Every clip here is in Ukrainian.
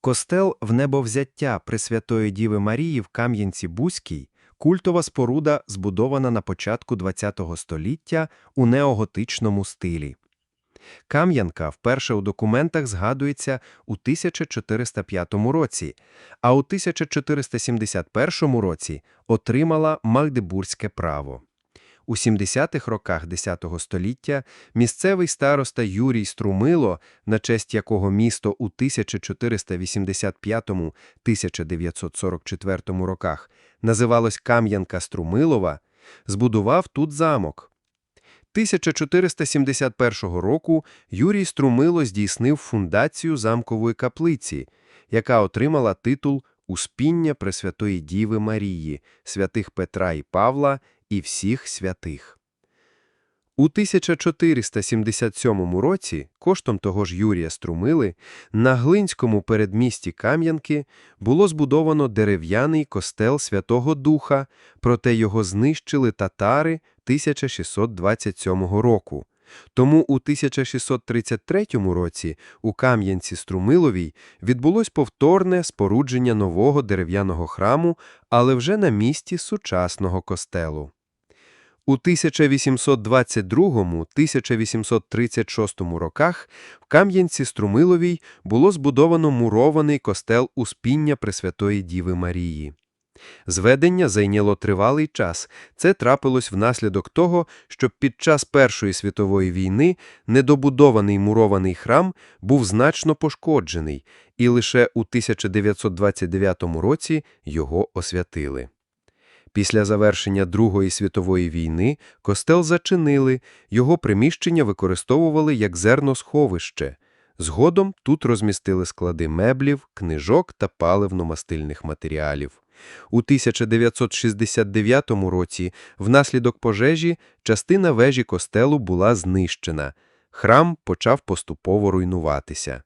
Костел в небовзяття Пресвятої Діви Марії в Кам'янці-Бузькій культова споруда, збудована на початку ХХ століття у неоготичному стилі. Кам'янка вперше у документах згадується у 1405 році, а у 1471 році отримала Магдебурзьке право. У 70-х роках X століття місцевий староста Юрій Струмило, на честь якого місто у 1485-1944 роках називалось Кам'янка Струмилова, збудував тут замок. 1471 року Юрій Струмило здійснив фундацію замкової каплиці, яка отримала титул «Успіння Пресвятої Діви Марії, святих Петра і Павла і всіх святих». У 1477 році, коштом того ж Юрія Струмили, на Глинському передмісті Кам'янки було збудовано дерев'яний костел Святого Духа, проте його знищили татари 1627 року. Тому у 1633 році у Кам'янці-Струмиловій відбулось повторне спорудження нового дерев'яного храму, але вже на місці сучасного костелу. У 1822-1836 роках в Кам'янці-Струмиловій було збудовано мурований костел Успіння Пресвятої Діви Марії. Зведення зайняло тривалий час. Це трапилось внаслідок того, що під час Першої світової війни недобудований мурований храм був значно пошкоджений, і лише у 1929 році його освятили. Після завершення Другої світової війни костел зачинили, його приміщення використовували як зерносховище. Згодом тут розмістили склади меблів, книжок та паливно-мастильних матеріалів. У 1969 році внаслідок пожежі частина вежі костелу була знищена. Храм почав поступово руйнуватися.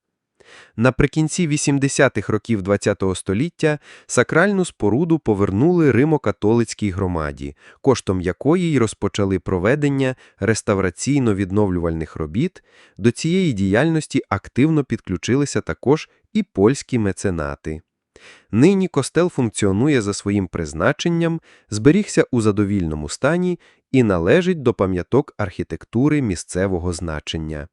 Наприкінці 80-х років ХХ століття сакральну споруду повернули Римо-католицькій громаді, коштом якої й розпочали проведення реставраційно-відновлювальних робіт. До цієї діяльності активно підключилися також і польські меценати. Нині костел функціонує за своїм призначенням, зберігся у задовільному стані і належить до пам'яток архітектури місцевого значення.